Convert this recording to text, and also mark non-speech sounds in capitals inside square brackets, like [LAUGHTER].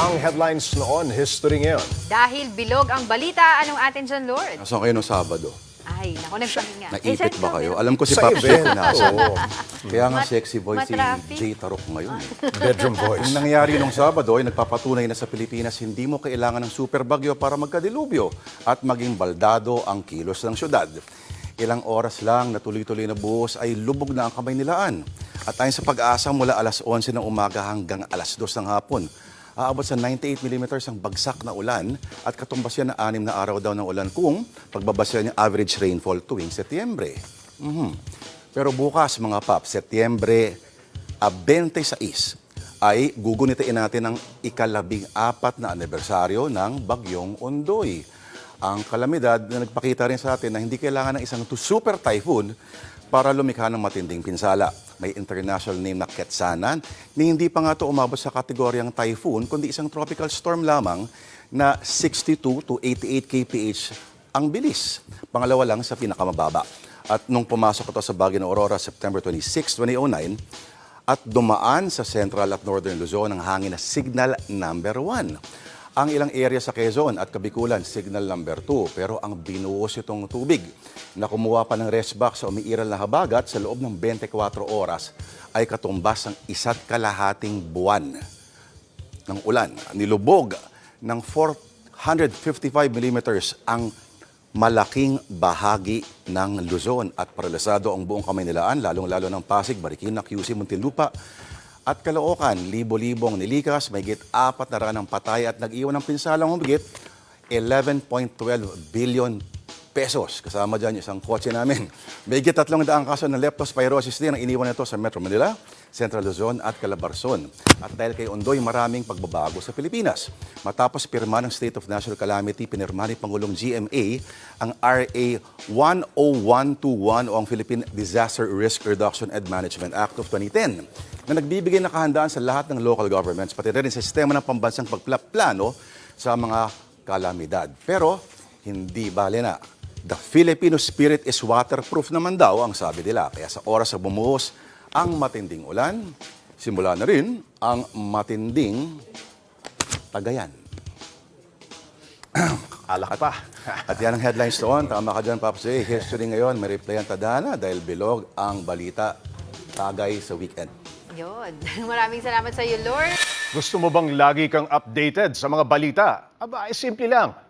Ang headlines noon, history ngayon. Dahil bilog ang balita, anong atin dyan, Lord? Nasaan kayo nung Sabado? Ay, naku, nagpahinga. Naipit ba kayo? Alam ko si Sa event. yung pinasok. Oo. Kaya nga Mat- sexy voice si matraffic. Jay Tarok ngayon. Bedroom voice. Yung nangyari nung Sabado ay nagpapatunay na sa Pilipinas hindi mo kailangan ng super bagyo para magkadilubyo at maging baldado ang kilos ng syudad. Ilang oras lang na tuloy-tuloy na buhos ay lubog na ang kamay nilaan. At ayon sa pag-asa mula alas 11 ng umaga hanggang alas 2 ng hapon, aabot sa 98 mm ang bagsak na ulan at katumbas yan na anim na araw daw ng ulan kung pagbabasya yung average rainfall tuwing Setyembre. Mhm. Pero bukas mga pap, Setyembre a 26 ay gugunitain natin ang ikalabing apat na anibersaryo ng Bagyong Ondoy. Ang kalamidad na nagpakita rin sa atin na hindi kailangan ng isang super typhoon para lumikha ng matinding pinsala. May international name na Ketsanan na hindi pa nga ito umabot sa kategoryang typhoon kundi isang tropical storm lamang na 62 to 88 kph ang bilis. Pangalawa lang sa pinakamababa. At nung pumasok ito sa Baguio Aurora September 26, 2009, at dumaan sa Central at Northern Luzon ang hangin na signal number 1. Ang ilang area sa Quezon at Kabikulan, signal number 2. Pero ang binuhos itong tubig na kumuha pa ng box sa umiiral na habagat sa loob ng 24 oras ay katumbas ng isa't kalahating buwan ng ulan. Nilubog ng 455 millimeters ang malaking bahagi ng Luzon at paralisado ang buong Kamaynilaan, lalong-lalo ng Pasig, Marikina, QC, Muntinlupa at Caloocan. Libo-libong nilikas, may apat na ranang patay at nag-iwan ng pinsalang humigit 11.12 billion pesos. Kasama dyan isang kotse namin. May tatlong daang kaso ng leptospirosis din ang iniwan nito sa Metro Manila, Central Luzon at Calabarzon. At dahil kay Ondoy, maraming pagbabago sa Pilipinas. Matapos pirma ng State of National Calamity, pinirma ni Pangulong GMA ang RA 10121 o ang Philippine Disaster Risk Reduction and Management Act of 2010 na nagbibigay ng kahandaan sa lahat ng local governments, pati rin sa sistema ng pambansang pagplano sa mga kalamidad. Pero hindi bale na. The Filipino spirit is waterproof naman daw ang sabi nila. Kaya sa oras na bumuhos ang matinding ulan, simula na rin ang matinding tagayan. [CLEARS THROAT] Kala ka pa. At yan ang headlines doon. Tama ka dyan, Pops J. History ngayon, may replay ang tadhana dahil bilog ang balita tagay sa weekend. Yun. [LAUGHS] Maraming salamat sa iyo, Lord. Gusto mo bang lagi kang updated sa mga balita? Aba, ay simple lang.